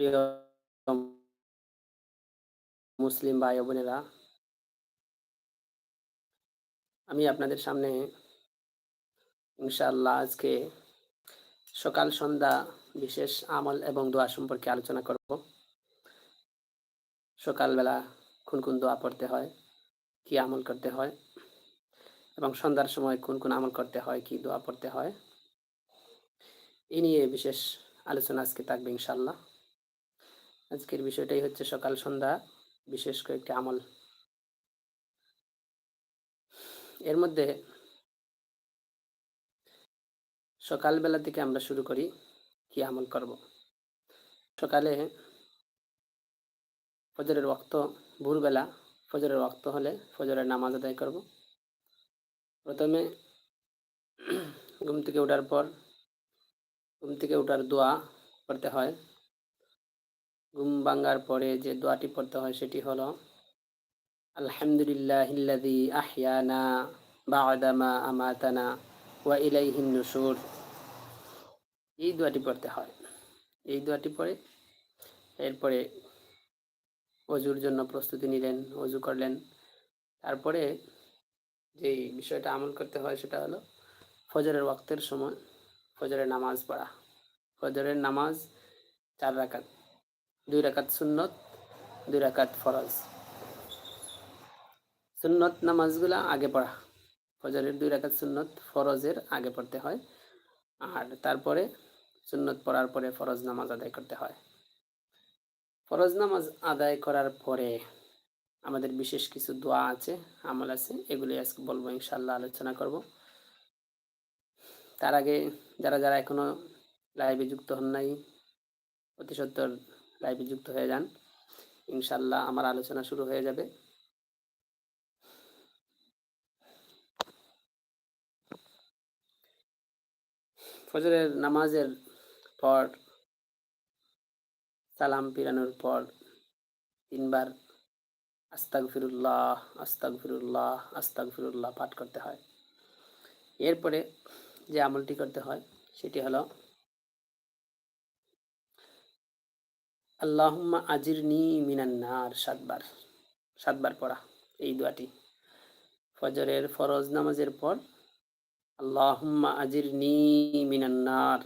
প্রিয় মুসলিম ভাই বোনেরা, আমি আপনাদের সামনে ইনশাআল্লাহ আজকে সকাল সন্ধ্যা বিশেষ আমল এবং দোয়া সম্পর্কে আলোচনা করব। সকালবেলা কোন কোন দোয়া পড়তে হয়, কি আমল করতে হয় এবং সন্ধ্যার সময় কোন কোন আমল করতে হয়, কি দোয়া পড়তে হয়। এই নিয়ে বিশেষ আলোচনা আজকে থাকবে ইনশাল্লাহ আজকের বিষয়টাই হচ্ছে সকাল সন্ধ্যা, বিশেষ কয়েকটি আমল। এর মধ্যে সকালবেলা থেকে আমরা শুরু করি, কি আমল করব। সকালে ফজরের রক্ত ভোরবেলা ফজরের রক্ত হলে ফজরের নামাজ আদায় করব। প্রথমে ঘুম থেকে ওঠার পর, ঘুম থেকে ওঠার দোয়া করতে হয়। ঘুম ভাঙ্গার পরে যে দোয়াটি পড়তে হয় সেটি হলো আলহামদুলিল্লাহ আহিয়ানা বাদামা আমাতানা ওয়া ইলাইহিন নুসুর এই দোয়াটি পড়তে হয়। এই দোয়াটি পড়ে, এরপরে অজুর জন্য প্রস্তুতি নিলেন, অজু করলেন। তারপরে যে বিষয়টা আমল করতে হয় সেটা হলো, ফজরের ওয়াক্তের সময় ফজরের নামাজ পড়া। ফজরের নামাজ চার রাকাত। দুই রাকাত সুন্নত, দুই রাকাত ফরজ। সুন্নত নামাজগুলা আগে পড়া। ফজরের দুই রাকাত সুন্নত ফরজের আগে পড়তে হয়। আর তারপরে সুন্নত পড়ার পরে ফরজ নামাজ আদায় করতে হয়। ফরজ নামাজ আদায় করার পরে আমাদের বিশেষ কিছু দোয়া আছে, আমল আছে এগুলি আজকে বলব ইনশাল্লাহ আলোচনা করব। তার আগে যারা যারা এখনও লাইভে যুক্ত হন নাই, অতি সত্তর লাইভে যুক্ত হয়ে যান। ইনশাল্লাহ আমার আলোচনা শুরু হয়ে যাবে। ফজরের নামাজের পর, সালাম পিরানোর পর, তিনবার আস্তাক ফিরুল্লাহ আস্তাক ফিরুল্লাহ আস্তাক ফিরুল্লাহ পাঠ করতে হয়। এরপরে যে আমলটি করতে হয়, সেটি হলো আল্লাহুম্মা আজিরনি মিনান্নার সাতবার সাতবার পড়া এই দোয়াটি। ফজরের ফরজ নামাজের পর আল্লাহুম্মা আজিরনি মিনান্নার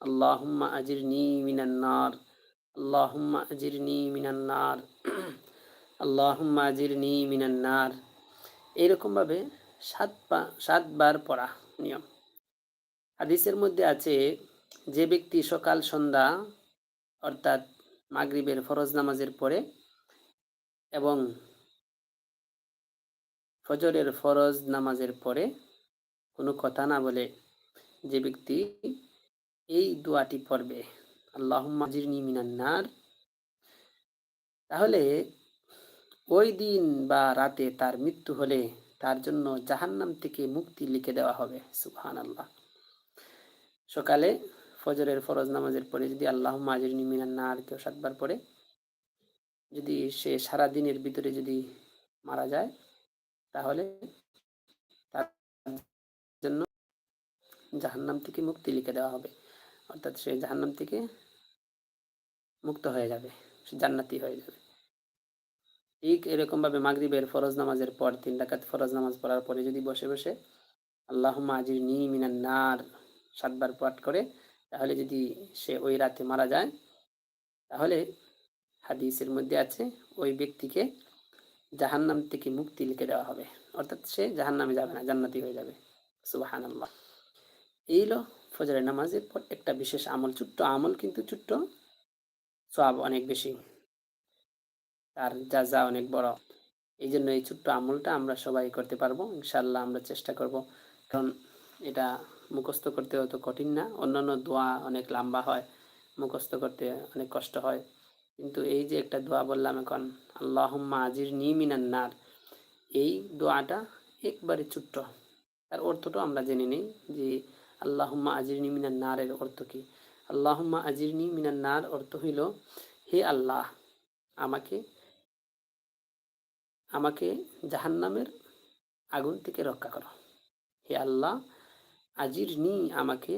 আল্লাহুম্মা আজিরনি মিনান্নার আল্লাহুম্মা আজিরনি মিনান্নার আল্লাহুম্মা আজিরনি মিনান্নার এইরকমভাবে সাত সাতবার পড়া নিয়ম। হাদিসের মধ্যে আছে, যে ব্যক্তি সকাল, সন্ধ্যা অর্থাৎ মাগরিবের ফরজ নামাজের পরে এবং ফজরের ফরজ নামাজের পরে কোনো কথা না বলে যে ব্যক্তি এই দোয়াটি পড়বে আল্লাহ মাজিরনি মিনান্নার তাহলে ওই দিন বা রাতে তার মৃত্যু হলে তার জন্য জাহান্নাম থেকে মুক্তি লিখে দেওয়া হবে সুবহান আল্লাহ সকালে ফজরের ফরজ নামাজের পরে যদি আল্লাহ মাজির নিমিনান না আর কেউ সাতবার পরে যদি সে সারা দিনের ভিতরে যদি মারা যায়, তাহলে তার জন্য জাহান্নাম থেকে মুক্তি লিখে দেওয়া হবে। অর্থাৎ সে জাহান্নাম থেকে মুক্ত হয়ে যাবে, সে জান্নাতি হয়ে যাবে। ঠিক এরকমভাবে মাগরিবের ফরজ নামাজের পর, তিন ডাকাত ফরজ নামাজ পড়ার পরে যদি বসে বসে আল্লাহ মাজির নি মিনান নার সাতবার পাঠ করে তাহলে যদি সে ওই রাতে মারা যায়, তাহলে হাদিসের মধ্যে আছে, ওই ব্যক্তিকে জাহান্নাম থেকে মুক্তি লিখে দেওয়া হবে। অর্থাৎ সে জাহান্নামে যাবে না, জান্নাতি হয়ে যাবে। সুবাহান আল্লাহ এই হলো ফজরের নামাজের পর একটা বিশেষ আমল, ছোট্ট আমল কিন্তু ছোট্ট সব অনেক বেশি। তার যা যা অনেক বড়। এই জন্য এই ছোট্ট আমলটা আমরা সবাই করতে পারব ইনশাল্লাহ আমরা চেষ্টা করব। কারণ এটা মুখস্থ করতে অত কঠিন না। অন্যান্য দোয়া অনেক লম্বা হয়, মুখস্থ করতে অনেক কষ্ট হয়। কিন্তু এই যে একটা দোয়া বললাম এখন, আল্লাহম্মা আজির নি মিনান্নার এই দোয়াটা একবারে ছোট্ট। তার অর্থটাও আমরা জেনে নিই যে, আল্লাহম্মা আজির নি মিনান্নারের অর্থ কী? আল্লাহম্মা আজির নি মিনান্নার অর্থ হইল, হে আল্লাহ, আমাকে আমাকে জাহান্নামের আগুন থেকে রক্ষা করো। হে আল্লাহ আজির নি আমাকে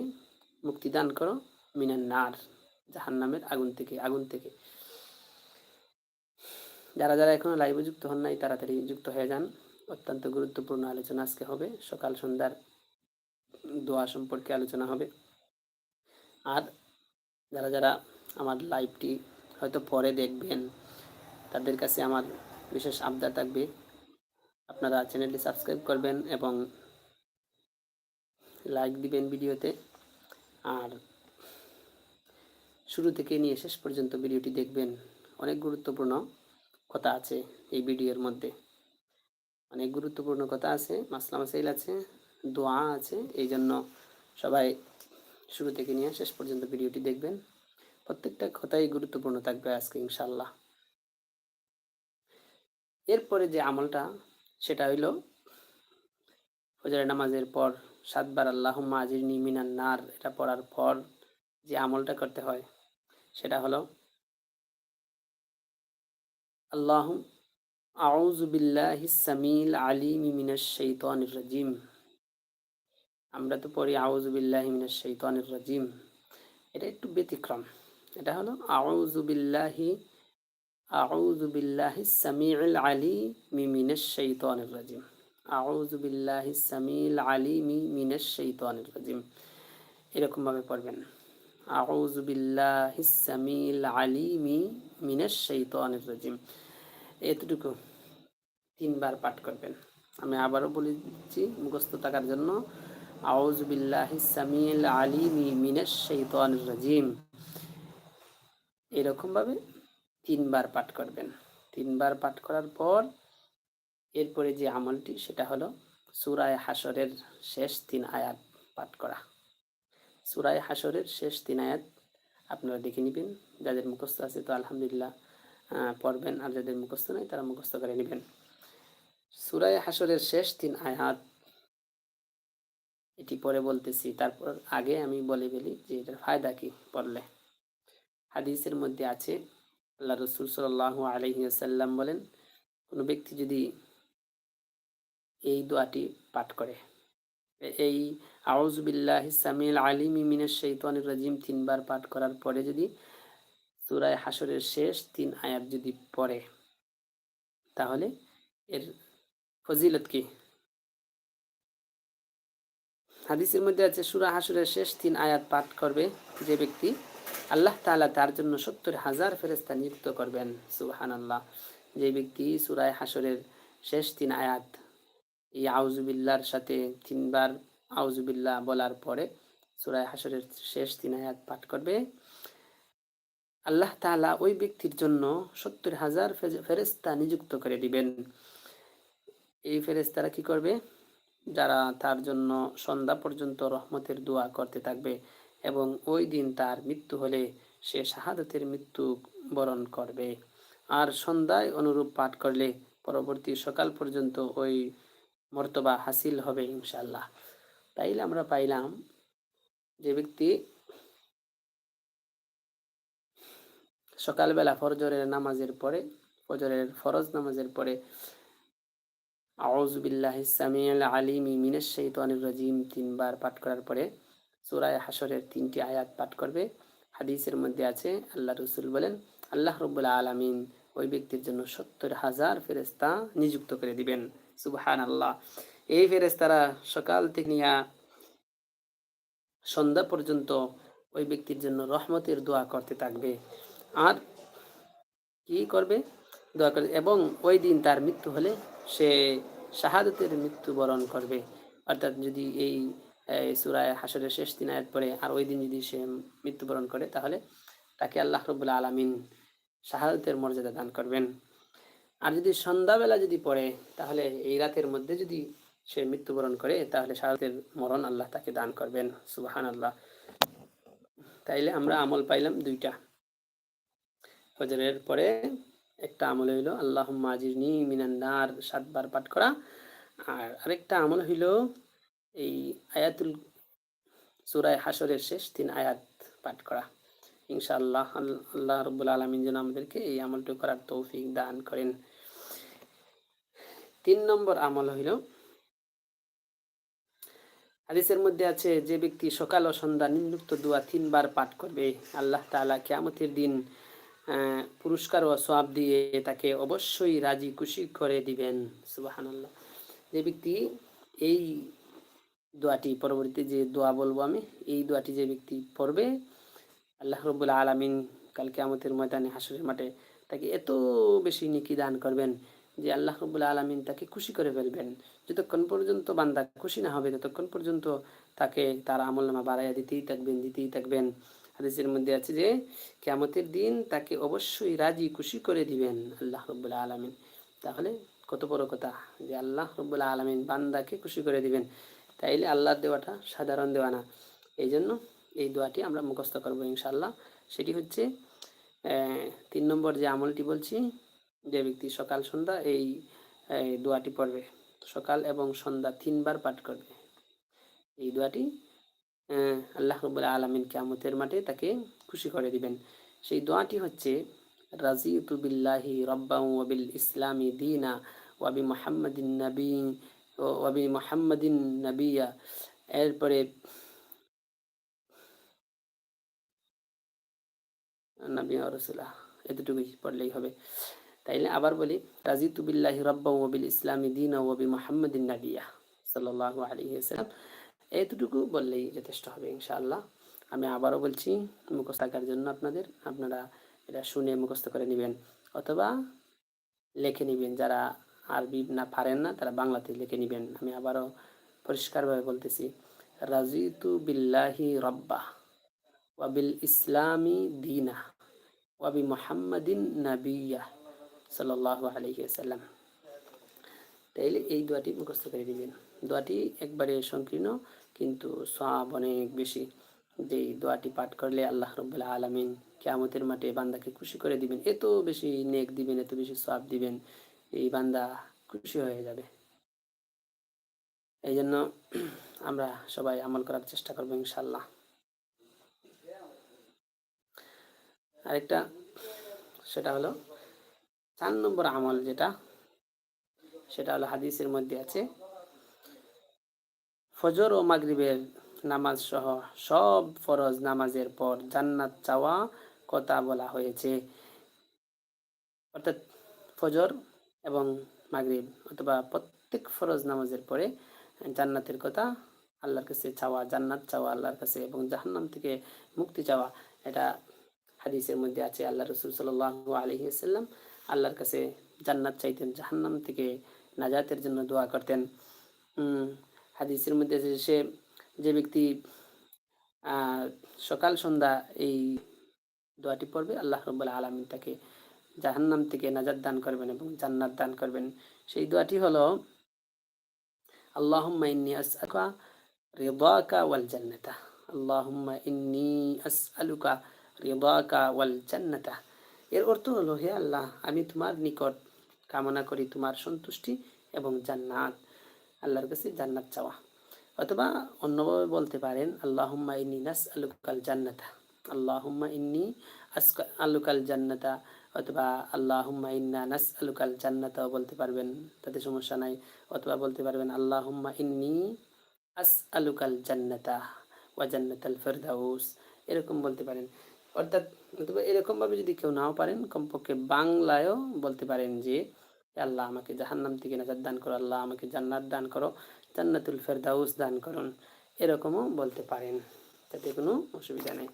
মুক্তিদান করো, মিনার নার, জাহান্নামের আগুন থেকে আগুন থেকে। যারা যারা এখনও লাইভে যুক্ত হন নাই, তাড়াতাড়ি যুক্ত হয়ে যান। অত্যন্ত গুরুত্বপূর্ণ আলোচনা আজকে হবে। সকাল সন্ধ্যার দোয়া সম্পর্কে আলোচনা হবে। আর যারা যারা আমার লাইভটি হয়তো পরে দেখবেন, তাদের কাছে আমার বিশেষ আবদার থাকবে। আপনারা চ্যানেলটি সাবস্ক্রাইব করবেন এবং লাইক দিবেন ভিডিওতে। আর শুরু থেকে নিয়ে শেষ পর্যন্ত ভিডিওটি দেখবেন। অনেক গুরুত্বপূর্ণ কথা আছে এই ভিডিওর মধ্যে। অনেক গুরুত্বপূর্ণ কথা আছে, মাসলা মাসাইল আছে, দোয়া আছে এই জন্য সবাই শুরু থেকে নিয়ে শেষ পর্যন্ত ভিডিওটি দেখবেন। প্রত্যেকটা কথাই গুরুত্বপূর্ণ থাকবে আজকে ইনশাল্লাহ এরপরে যে আমলটা, সেটা হইল ফজরের নামাজের পর সাতবার আল্লাহ আজির মিনান নার, এটা পড়ার পর যে আমলটা করতে হয়, সেটা হলো, আল্লাহ, আউযু বিল্লাহি সামিল আলিম মিনাশ শাইতানির রাজিম। আমরা তো পড়ি আউযু বিল্লাহি মিনাশ শাইতানির রাজিম। এটা একটু ব্যতিক্রম। এটা হলো, আউযু বিল্লাহি আউযু বিল্লাহি সামিউল আলিম মিনাশ শাইতানির রাজিম। আউযু বিল্লাহি সামিল আলিম মিনাশ শাইতানির রাজিম। এরকমভাবে পড়বেন। আউযু বিল্লাহি সামিল আলিম মিনাশ শাইতানির রাজিম। এতটুকু তিনবার পাঠ করবেন। আমি আবারও বলে দিচ্ছি, মুখস্থ থাকার জন্য আউযু বিল্লাহি সামিল আলিম মিনাশ শাইতানির রাজিম। এরকমভাবে তিনবার পাঠ করবেন। তিনবার পাঠ করার পর এরপরে যে আমলটি, সেটা হলো সুরায় হাসরের শেষ তিন আয়াত পাঠ করা। সুরায় হাসরের শেষ তিন আয়াত আপনারা দেখে নেবেন। যাদের মুখস্থ আছে তো আলহামদুলিল্লাহ পড়বেন, আর যাদের মুখস্থ নেই তারা মুখস্থ করে নেবেন। সুরায় হাসরের শেষ তিন আয়াত, এটি পরে বলতেছি। তারপর আগে আমি বলে ফেলি যে এটার ফায়দা কি পড়লে। হাদিসের মধ্যে আছে, আল্লাহ রসুল সাল্লাহ আলহিসাল্লাম বলেন, কোনো ব্যক্তি যদি এই দোয়াটি পাঠ করে। এই আউজবিল্লাহ সামিল আলিম ইমিনের শৈতানির রাজিম তিনবার পাঠ করার পরে যদি সুরায় হাসরের শেষ তিন আয়াত যদি পড়ে, তাহলে এর ফজিলত কি? হাদিসের মধ্যে আছে, সুরা হাসরের শেষ তিন আয়াত পাঠ করবে যে ব্যক্তি আল্লাহ তালা তার জন্য সত্তর হাজার ফেরেস্তা নিযুক্ত করবেন সুবাহান আল্লাহ যে ব্যক্তি সুরায় হাসরের শেষ তিন আয়াত এই আউজুবিল্লার সাথে তিনবার আউজুবিল্লাহ বলার পরে সুরায় হাসরের শেষ তিন আয়াত পাঠ করবে। আল্লাহ তালা ওই ব্যক্তির জন্য সত্তর হাজার ফেরেস্তা নিযুক্ত করে দিবেন। এই ফেরেস্তারা কি করবে? যারা তার জন্য সন্ধ্যা পর্যন্ত রহমতের দোয়া করতে থাকবে এবং ওই দিন তার মৃত্যু হলে সে শাহাদতের মৃত্যু বরণ করবে। আর সন্ধ্যায় অনুরূপ পাঠ করলে পরবর্তী সকাল পর্যন্ত ওই মর্তবা হাসিল হবে ইনশাল্লাহ তাইলে আমরা পাইলাম যে ব্যক্তি সকালবেলা ফরজরের নামাজের পরে, ফজরের ফরজ নামাজের পরে আউজবিল্লাহ সামিয়াল আলিমি মিনাশ শৈতানির রাজিম তিনবার পাঠ করার পরে, সুরায় হাসরের তিনটি আয়াত পাঠ করবে। হাদিসের মধ্যে আছে, আল্লাহ রসুল বলেন, আল্লাহ রব্বুল্লা আলমিন ওই ব্যক্তির জন্য সত্তর হাজার ফেরেস্তা নিযুক্ত করে দিবেন। সুবহান আল্লাহ এই ফেরেস্তারা সকাল থেকে নিয়ে সন্ধ্যা পর্যন্ত ওই ব্যক্তির জন্য রহমতের দোয়া করতে থাকবে। আর কি করবে? দোয়া করবে। এবং ওই দিন তার মৃত্যু হলে সে শাহাদতের মৃত্যুবরণ করবে। অর্থাৎ যদি এই সুরায় হাসরের শেষ দিন আয়াত পরে আর ওই দিন যদি সে মৃত্যুবরণ করে, তাহলে তাকে আল্লাহ রবুল্লা আলমিন শাহাদতের মর্যাদা দান করবেন। আর যদি সন্ধ্যাবেলা যদি পড়ে, তাহলে এই রাতের মধ্যে যদি সে মৃত্যুবরণ করে, তাহলে শাহাদতের মরণ আল্লাহ তাকে দান করবেন। সুবাহান আল্লাহ তাইলে আমরা আমল পাইলাম দুইটা। ফজরের পরে একটা আমল হইল আল্লাহ আজিরনি মিনান্নার সাতবার পাঠ করা। আর আরেকটা আমল হইল, এই আয়াতুল, সুরায় হাসরের শেষ তিন আয়াত পাঠ করা। ইনশাআল্লাহ, আল্লাহ রব্বুল আলমিন যেন আমাদেরকে এই আমলটি করার তৌফিক দান করেন। তিন নম্বর আমল হইল। হাদিসের মধ্যে আছে, যে ব্যক্তি সকাল ও সন্ধ্যা নিম্নুক্ত দোয়া তিনবার পাঠ করবে, আল্লাহ তাআলা কিয়ামতের দিন পুরস্কার ও সওয়াব দিয়ে তাকে অবশ্যই রাজি খুশি করে দিবেন। সুবহানাল্লাহ। যে ব্যক্তি এই দোয়াটি, পরবর্তীতে যে দোয়া বলব আমি, এই দোয়াটি যে ব্যক্তি পড়বে, আল্লাহ রব্বুল আলমিন কালকে কিয়ামতের ময়দানে হাসরের মাঠে তাকে এত বেশি নিকি দান করবেন যে আল্লাহ রব্বুল আলমিন তাকে খুশি করে ফেলবেন। যতক্ষণ পর্যন্ত বান্দা খুশি না হবে, ততক্ষণ পর্যন্ত তাকে তার আমলনামা বাড়াইয়া দিতেই থাকবেন দিতেই থাকবেন। হাদিসের মধ্যে আছে যে, কিয়ামতের দিন তাকে অবশ্যই রাজি, খুশি করে দিবেন আল্লাহ রব্বুল আলমিন। তাহলে কত বড় কথা যে আল্লাহ রব্বুল আলমিন বান্দাকে খুশি করে দিবেন। তাইলে আল্লাহর দেওয়াটা সাধারণ দেওয়া না। এই জন্য এই দোয়াটি আমরা মুখস্থ করব ইনশাল্লাহ সেটি হচ্ছে তিন নম্বর যে আমলটি বলছি যে ব্যক্তি সকাল, সন্ধ্যা এই দোয়াটি পড়বে। সকাল এবং সন্ধ্যা তিনবার পাঠ করবে। এই দোয়াটি আল্লাহ রব্বুল আলমিন কিয়ামতের মাঠে তাকে খুশি করে দিবেন। সেই দোয়াটি হচ্ছে রাজি বিল্লাহি রব্বা ওয়াবিল ইসলামি দিনা ওয়াবি মোহাম্মদিন নবী ওয়াবি মোহাম্মদিন নবিয়া। এরপরে নবী রসুল্লাহ এতটুকুই পড়লেই হবে। তাইলে আবার বলি, রাজিতু বিল্লাহি রব্বা ওয়াবিল ইসলামি দিন ওয়াবি মোহাম্মদিন নবিয়া সাল্লাহ আলাইহি সাল্লাম এতটুকু বললেই যথেষ্ট হবে ইনশাআল্লাহ। আমি আবারও বলছি, মুখস্থ থাকার জন্য আপনাদের, আপনারা এটা শুনে মুখস্থ করে নেবেন অথবা লিখে নেবেন। যারা আরবি না পারেন না, তারা বাংলাতে লিখে নেবেন। আমি আবারও পরিষ্কারভাবে বলতেছি, রাজিতু বিল্লাহি রব্বা ওয়াবিল ইসলামী দিনা ওয়াবি মোহাম্মদিন নবিয়া। সাল্লাহ আলহি সাল্লাম তাইলে এই দোয়াটি মুখস্থ করে দিবেন দোয়াটি একবারে সংকীর্ণ, কিন্তু সব অনেক বেশি। যে দোয়াটি পাঠ করলে আল্লাহ রব্বুল্লাহ আলমিন কেয়ামতের মাঠে বান্দাকে খুশি করে দিবেন। এত বেশি নেক দিবেন, এত বেশি সব দিবেন, এই বান্দা খুশি হয়ে যাবে। এই জন্য আমরা সবাই আমল করার চেষ্টা করব ইনশাল্লাহ আরেকটা, সেটা হলো চার নম্বর আমল যেটা, সেটা হলো হাদিসের মধ্যে আছে, ফজর ও মাগরিবের নামাজ সহ সব ফরজ নামাজের পর জান্নাত চাওয়া কথা বলা হয়েছে। অর্থাৎ ফজর এবং মাগরিব অথবা প্রত্যেক ফরজ নামাজের পরে জান্নাতের কথা আল্লাহর কাছে চাওয়া, জান্নাত চাওয়া আল্লাহর কাছে এবং জাহান্নাম থেকে মুক্তি চাওয়া, এটা হাদিসের মধ্যে আছে। আল্লাহ রসুল সাল আলহি আসাল্লাম আল্লাহর কাছে জান্নাত চাইতেন, জাহান্নাম থেকে নাজাতের জন্য দোয়া করতেন। হাদিসের মধ্যে সে যে ব্যক্তি সকাল, সন্ধ্যা এই দোয়াটি পড়বে, আল্লাহ রব্বুল আলমিন তাকে জাহান্নাম থেকে নাজাত দান করবেন এবং জান্নাত দান করবেন। সেই দোয়াটি হলো, আল্লাহুম্মা ইন্নি আসআলুকা রিদাকা ওয়াল জান্নাতা। আল্লাহুম্মা ইন্নি আসআলুকা রিদাকা ওয়াল জান্নাতা। এর অর্থ হলো, হে আল্লাহ, আমি তোমার নিকট কামনা করি তোমার সন্তুষ্টি এবং জান্নাত, আল্লাহর কাছে জান্নাত চাওয়া। অথবা অন্যভাবে বলতে পারেন, আল্লাহুম্মা ইন্নি নাস আলুকাল জান্নাতা, আল্লাহুম্মা ইন্নি আলুকাল জান্নাতা, অথবা আল্লাহুম্মা ইন্না নাস আলুকাল জান্নাতাও বলতে পারবেন, তাতে সমস্যা নাই। অথবা বলতে পারবেন, আল্লাহুম্মা ইন্নি আস আলুকাল জান্নাতা, ওয়া জান্নাতাল ফেরদাউস, এরকম বলতে পারেন। অর্থাৎ অথবা এরকমভাবে যদি কেউ নাও পারেন, কমপক্ষে বাংলায়ও বলতে পারেন যে আল্লাহ, আমাকে জাহান্নাম থেকে নাজাদ দান করো, আল্লাহ, আমাকে জান্নাত দান করো, জান্নাতুল ফেরদাউস দান করুন। এরকমও বলতে পারেন। তাতে কোনো অসুবিধা নেই।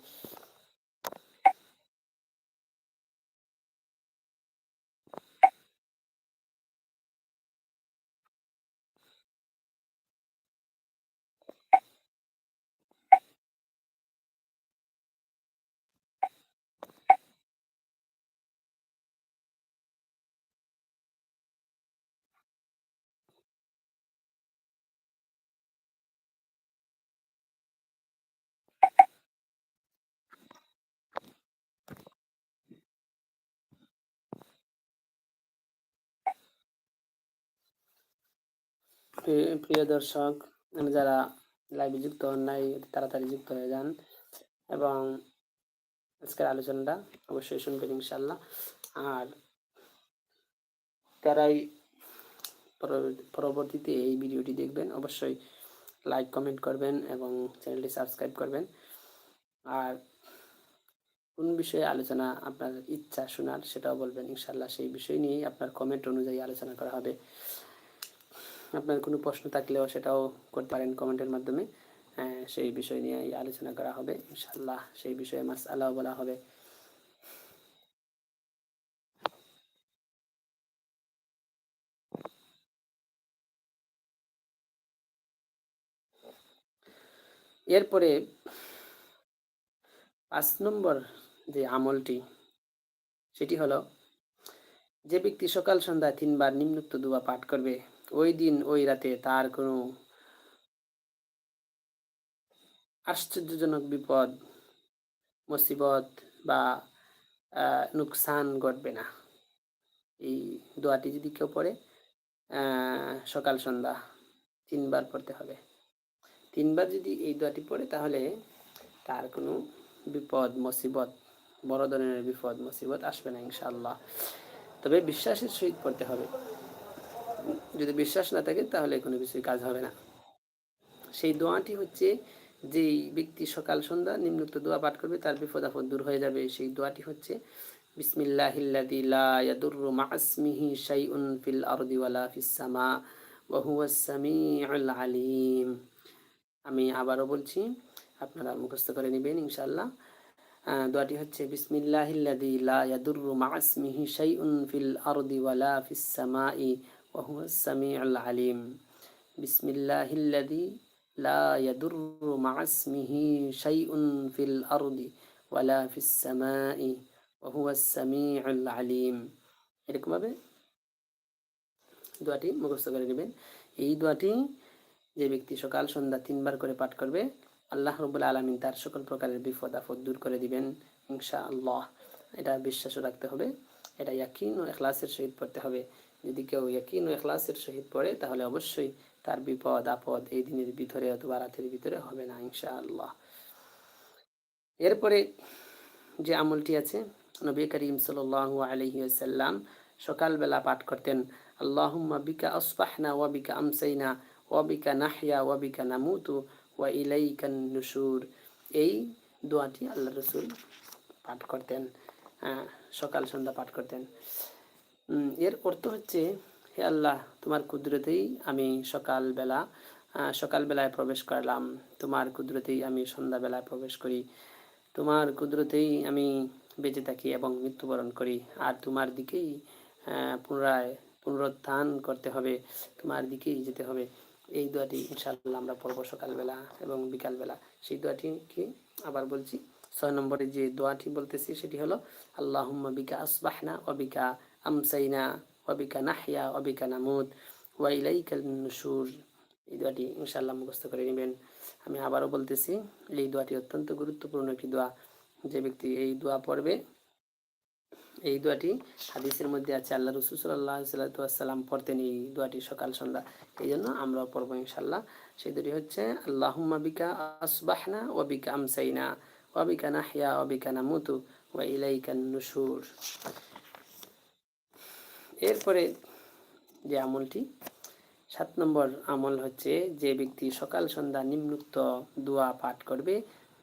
প্রিয়- দর্শক মানে যারা লাইভে যুক্ত হন নাই তাড়াতাড়ি যুক্ত হয়ে যান এবং আজকের আলোচনাটা অবশ্যই শুনবেন ইনশাল্লাহ আর তারাই পরবর্তীতে এই ভিডিওটি দেখবেন, অবশ্যই লাইক কমেন্ট করবেন এবং চ্যানেলটি সাবস্ক্রাইব করবেন। আর কোন বিষয়ে আলোচনা আপনার ইচ্ছা শোনার, সেটাও বলবেন ইনশাল্লাহ সেই বিষয় নিয়েই আপনার কমেন্ট অনুযায়ী আলোচনা করা হবে। আপনার কোনো প্রশ্ন থাকলেও সেটাও করতে পারেন কমেন্টের মাধ্যমে। সেই বিষয় নিয়ে আলোচনা করা হবে ইনশাল্লাহ সেই বিষয়ে মাস আল্লাহ বলা হবে। এরপরে পাঁচ নম্বর যে আমলটি, সেটি হলো, যে ব্যক্তি সকাল সন্ধ্যায় তিনবার নিম্নুক্ত দুয়া পাঠ করবে ওই দিন, ওই রাতে তার কোনো আশ্চর্যজনক বিপদ, মুসিবত বা নুকসান ঘটবে না। এই দোয়াটি যদি কেউ পড়ে সকাল সন্ধ্যা তিনবার পড়তে হবে। তিনবার যদি এই দোয়াটি পড়ে, তাহলে তার কোনো বিপদ, মুসিবত, বড় ধরনের বিপদ, মুসিবত আসবে না ইনশাল্লাহ তবে বিশ্বাসের সহিত পড়তে হবে। যদি বিশ্বাস না থাকে, তাহলে কোনো কিছুই কাজ হবে না। সেই দোয়াটি হচ্ছে, যেই ব্যক্তি সকাল, সন্ধ্যা নিম্নোক্ত দোয়া পাঠ করবে, তার বিপদ আপদ দূর হয়ে যাবে। সেই দোয়াটি হচ্ছে শাইউন ফিল আলিম। আমি আবারও বলছি, আপনারা মুখস্থ করে নেবেন ইনশাআল্লাহ। দোয়াটি হচ্ছে, বিসমিল্লাহিল্লাযী লা ইয়াদুররু মা'আসমিহি শাইউন ফিল আরদি ওয়ালা ফিস ওয়া হুয়াস সামিউল আলিম বিসমিল্লাহিল্লাযী লা ইয়াদুররু মা'আসমিহি শাইউন ফিল আরদি ওয়ালা ফিস সামাই ওয়া হুয়াস সামিউল আলিম। এরকমভাবে দোয়াটি মুখস্থ করে নেবেন। এই দোয়াটি যে ব্যক্তি সকাল, সন্ধ্যা তিনবার করে পাঠ করবে, আল্লাহ রবুল আলমিন তার সকল প্রকারের বিপদ আপদ দূর করে দিবেন ইনশা আল্লাহ এটা বিশ্বাসও রাখতে হবে, এটা ইয়াকিন ও এখলাসের সহিত পড়তে হবে। যদি কেউ ইয়াকিন ও এখলাসের সহিত পড়ে, তাহলে অবশ্যই তার বিপদ, আপদ এই দিনের ভিতরে অথবা রাতের ভিতরে হবে না ইনশা আল্লাহ এরপরে যে আমলটি আছে, নবী করিম সাল আলহি আসাল্লাম সকালবেলা পাঠ করতেন, আল্লাহুম্মা বিকা আসবাহনা ওয়াবিকা আমসাইনা ওয়াবিকা নাহিয়া ওয়াবিকা নামুতু ওয়া ইলাইকান নুসুর এই দোয়াটি আল্লাহ রসুল পাঠ করতেন সকাল সন্ধ্যা পাঠ করতেন। এর অর্থ হচ্ছে, হে আল্লাহ, তোমার কুদরতেই আমি সকালবেলা সকালবেলায় প্রবেশ করলাম। তোমার কুদরতেই আমি সন্ধ্যাবেলায় প্রবেশ করি। তোমার কুদরতেই আমি বেঁচে থাকি এবং মৃত্যুবরণ করি। আর তোমার দিকেই পুনরায় পুনরুত্থান করতে হবে। তোমার দিকেই যেতে হবে। এই দোয়াটি ইনশাআল্লাহ আমরা পড়ব সকালবেলা এবং বিকালবেলা। সেই দোয়াটি কি আবার বলছি, ছয় নম্বরে যে দোয়াটি বলতেছি সেটি হলো আল্লাহ বিকা আসবাহনা অবিকা আমসাইনা অবিকা নাহিয়া অবিকা নামুদ ওয়াইলাইকাল নুসুর এই দোয়াটি ইনশাআল্লাহ মুখস্থ করে নেবেন। আমি আবারও বলতেছি, এই দোয়াটি অত্যন্ত গুরুত্বপূর্ণ একটি দোয়া। যে ব্যক্তি এই দোয়া পড়বে, এই দোয়াটি হাদিসের মধ্যে আছে, আল্লাহ রসুল সাল্লাহ পড়তেন এই দোয়াটি সকাল সন্ধ্যা। এই জন্য আমরা পড়ব ইনশাল্লাহ সেই দুটি হচ্ছে, আল্লাহুম্মা বিকা আসবাহনা ওয়াবিকা আমসাইনা ওয়াবিকা নাহিয়া ওয়াবিকা নামুতু, ওয়া ইলাইকান নুসুর এরপরে যে আমলটি, সাত নম্বর আমল হচ্ছে যে ব্যক্তি সকাল, সন্ধ্যা নিম্নুক্ত দোয়া পাঠ করবে,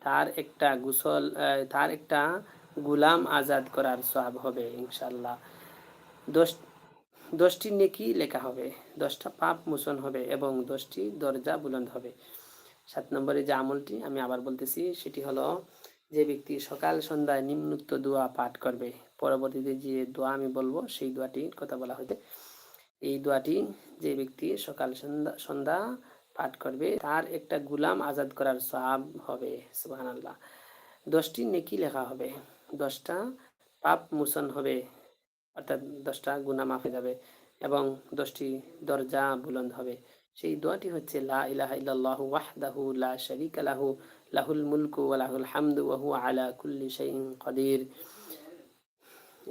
তার একটা গুসল তার একটা গুলাম আজাদ করার সব হবে ইনশাল্লাহ দশ, দশটি নেকি লেখা হবে, দশটা পাপ মোচন হবে এবং দশটি দরজা বুলন্দ হবে। সাত নম্বরে যে আমলটি আমি আবার বলতেছি, সেটি হলো যে ব্যক্তি সকাল সন্ধ্যায় নিম্নুক্ত দোয়া পাঠ করবে পরবর্তীতে যে দোয়া আমি বলব, সেই দোয়াটির কথা বলা হয়েছে। এই দোয়াটি যে ব্যক্তি সকাল সন্ধ্যা সন্ধ্যা পাঠ করবে, তার একটা গুলাম আজাদ করার সব হবে সুবাহ আল্লাহ দশটি নেকি লেখা হবে, দশটা পাপ মোচন হবে, অর্থাৎ দশটা গুণা মাফে যাবে এবং দশটি দরজা বুলন্দ হবে। সেই দোয়াটি হচ্ছে, লা ইলাহা ইল্লাল্লাহু ওয়াহদাহু লা শারীকা লাহু, লাহুল মুলকু ওয়া লাহুল হামদু ওয়া হুয়া আলা কুল্লি শাইইন কাদির।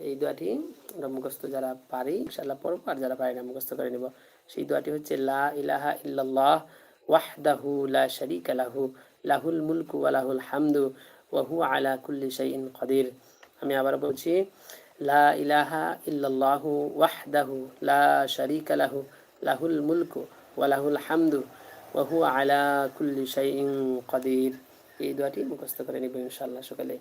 এই দোয়াটি আমরা মুখস্থ যারা পারি, ইনশাআল্লাহ পড়ব, আর যারা পারি না মুখস্থ করে নেব। সেই দোয়াটি হচ্ছে, লা ইলাহা ইল্লাল্লাহ ওয়াহদাহু লা শারীকা লাহু, লাহুল মুলকু ওয়া লাহুল হামদু ওয়াহু আলা কুল্লি শাইইন কদির। আমি আবার বলছি, লা ইলাহা ইল্লাল্লাহু ওয়াহদাহু লা শারীকা লাহু, লাহুল মুলকু ওয়া লাহুল হামদু ওহু আলা কুল্লি শাইইন কাদির। এই দোয়াটি মুখস্থ করে নিব ইনশাআল্লাহ সকালে।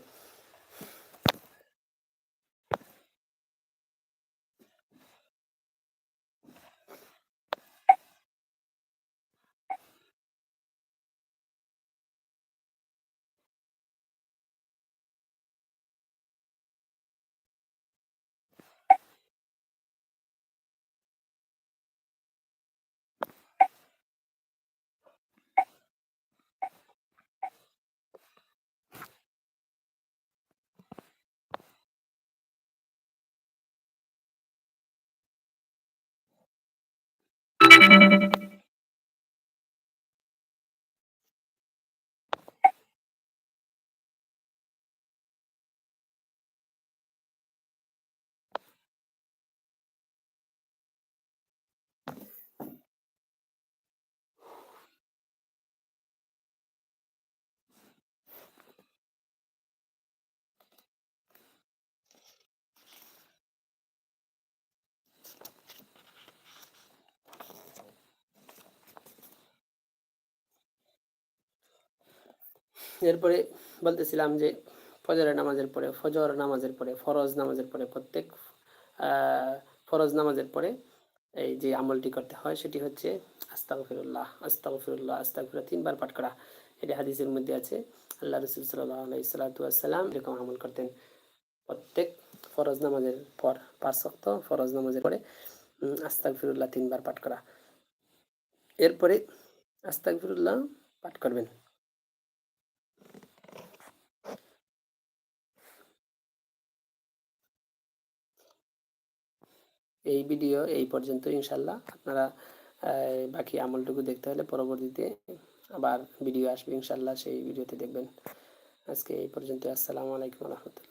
এরপরে বলতেছিলাম যে ফজরের নামাজের পরে, ফজর নামাজের পরে, ফরজ নামাজের পরে, প্রত্যেক ফরজ নামাজের পরে এই যে আমলটি করতে হয় সেটি হচ্ছে আস্তাগফিরুল্লাহ আস্তাগফিরুল্লাহ আস্তাগফিরুল্লাহ, তিনবার পাঠ করা। এটি হাদিসের মধ্যে আছে। আল্লাহ রসুল সাল্লাহ আলাই এরকম আমল করতেন। প্রত্যেক ফরজ নামাজের পর, পাঁচ শক্ত ফরজ নামাজের পরে আস্তাগফিরুল্লাহ তিনবার পাঠ করা। এরপরে আস্তাগফিরুল্লাহ পাঠ করবেন। এই ভিডিও এই পর্যন্ত, ইনশাল্লাহ। আপনারা বাকি আমলটুকু দেখতে হলে পরবর্তীতে আবার ভিডিও আসবে, ইনশাল্লাহ সেই ভিডিওতে দেখবেন। আজকে এই পর্যন্ত আসসালামু আলাইকুম রহমতুল্লাহ।